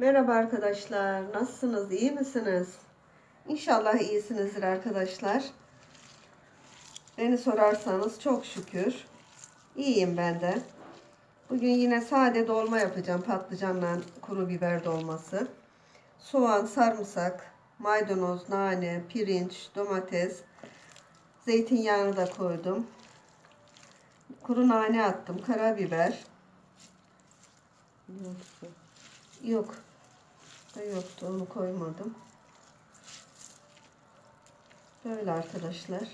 Merhaba arkadaşlar. Nasılsınız? İyi misiniz? İnşallah iyisinizdir arkadaşlar. Beni sorarsanız çok şükür. İyiyim ben de. Bugün yine sade dolma yapacağım. Patlıcanla kuru biber dolması. Soğan, sarımsak, maydanoz, nane, pirinç, domates, zeytinyağını da koydum. Kuru nane attım, karabiber. Yok. Yoktu onu koymadım. Böyle arkadaşlar.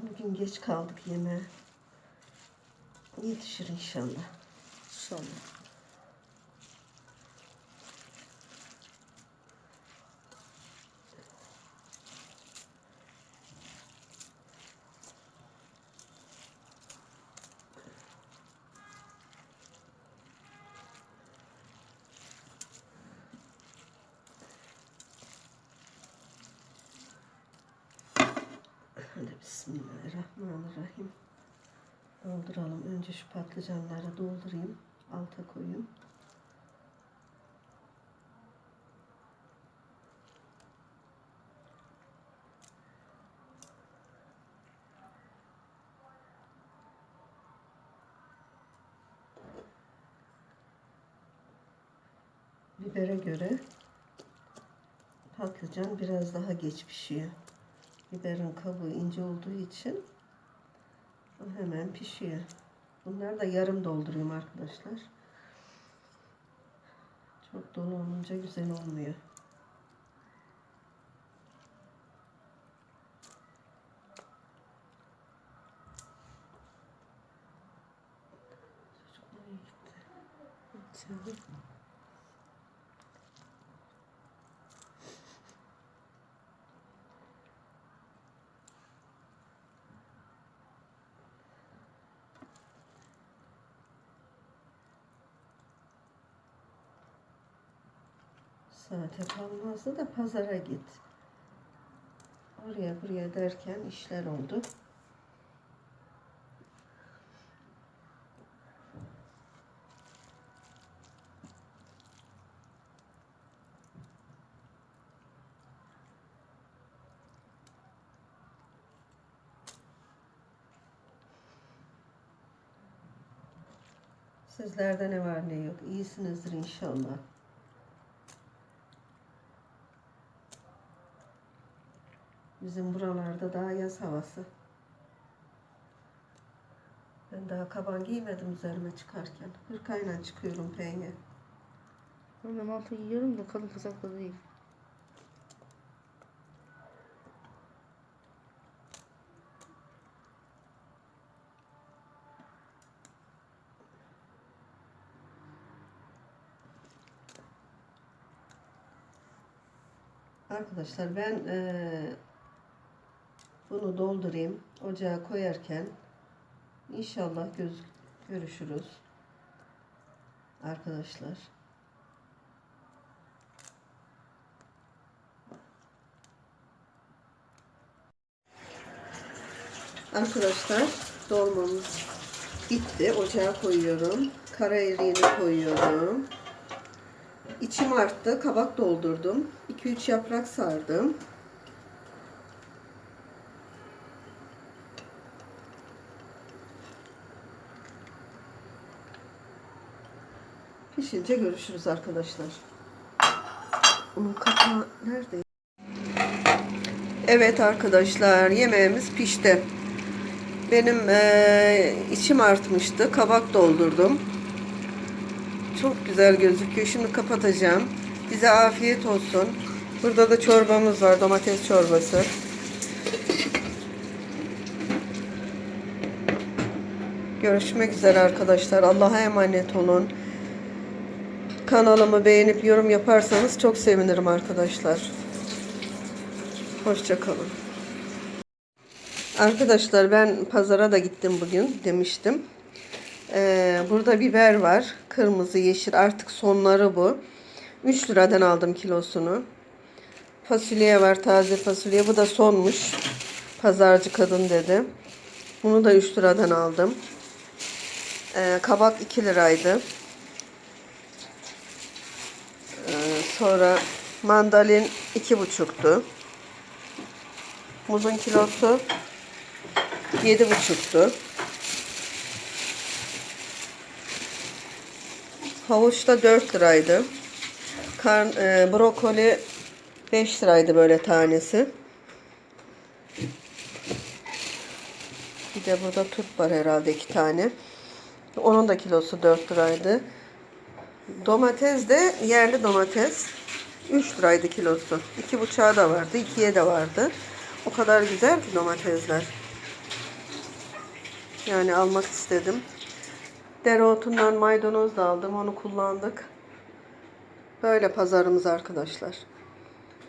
Bugün geç kaldık yemeğe. Yetişir inşallah. İnşallah. Hadi Bismillahirrahmanirrahim. Dolduralım. Önce şu patlıcanları doldurayım. Alta koyayım. Bibere göre patlıcan biraz daha geç pişiyor. Biberin kabuğu ince olduğu için hemen pişiyor. Bunları da yarım dolduruyorum arkadaşlar. Çok dolu olunca güzel olmuyor. Çocuklar gitti. İçeri. Saate kalmazdı da pazara git. Oraya buraya derken işler oldu. Sizlerde ne var ne yok. İyisinizdir inşallah. Bizim buralarda daha yaz havası. Ben daha kaban giymedim üzerime çıkarken. Hırkayla çıkıyorum penye. Ben de mantı yiyorum da kalın kazakla değil. Arkadaşlar ben eee, bunu doldurayım. Ocağa koyarken inşallah göz görüşürüz. Arkadaşlar. Arkadaşlar dolmamız bitti. Ocağa koyuyorum. Kara eriğini koyuyorum. İçim arttı. Kabak doldurdum. 2-3 yaprak sardım. Pişince görüşürüz arkadaşlar. Onun kapağı nerede? Evet arkadaşlar yemeğimiz pişti. Benim eee, içim artmıştı. Kabak doldurdum. Çok güzel gözüküyor. Şimdi kapatacağım. Bize afiyet olsun. Burada da çorbamız var. Domates çorbası. Görüşmek üzere arkadaşlar. Allah'a emanet olun. Kanalımı beğenip yorum yaparsanız çok sevinirim arkadaşlar. Hoşçakalın. Arkadaşlar ben pazara da gittim bugün demiştim. Ee, burada biber var. Kırmızı, yeşil. Artık sonları bu. 3 liradan aldım kilosunu. Fasulye var. Taze fasulye. Bu da sonmuş. Pazarcı kadın dedi. Bunu da 3 liradan aldım. Ee, kabak 2 liraydı. Ee, sonra mandalin iki buçuktu. Muzun kilosu yedi buçuktu. Havuç da 4 liraydı. Karn, e, brokoli 5 liraydı böyle tanesi. Bir de burada turp var herhalde iki tane. Onun da kilosu 4 liraydı. Domates de yerli domates. 3 liraydı kilosu. 2,5'a da vardı, 2'ye de vardı. O kadar güzel ki domatesler. Yani almak istedim. Dereotundan maydanoz da aldım. Onu kullandık. Böyle pazarımız arkadaşlar.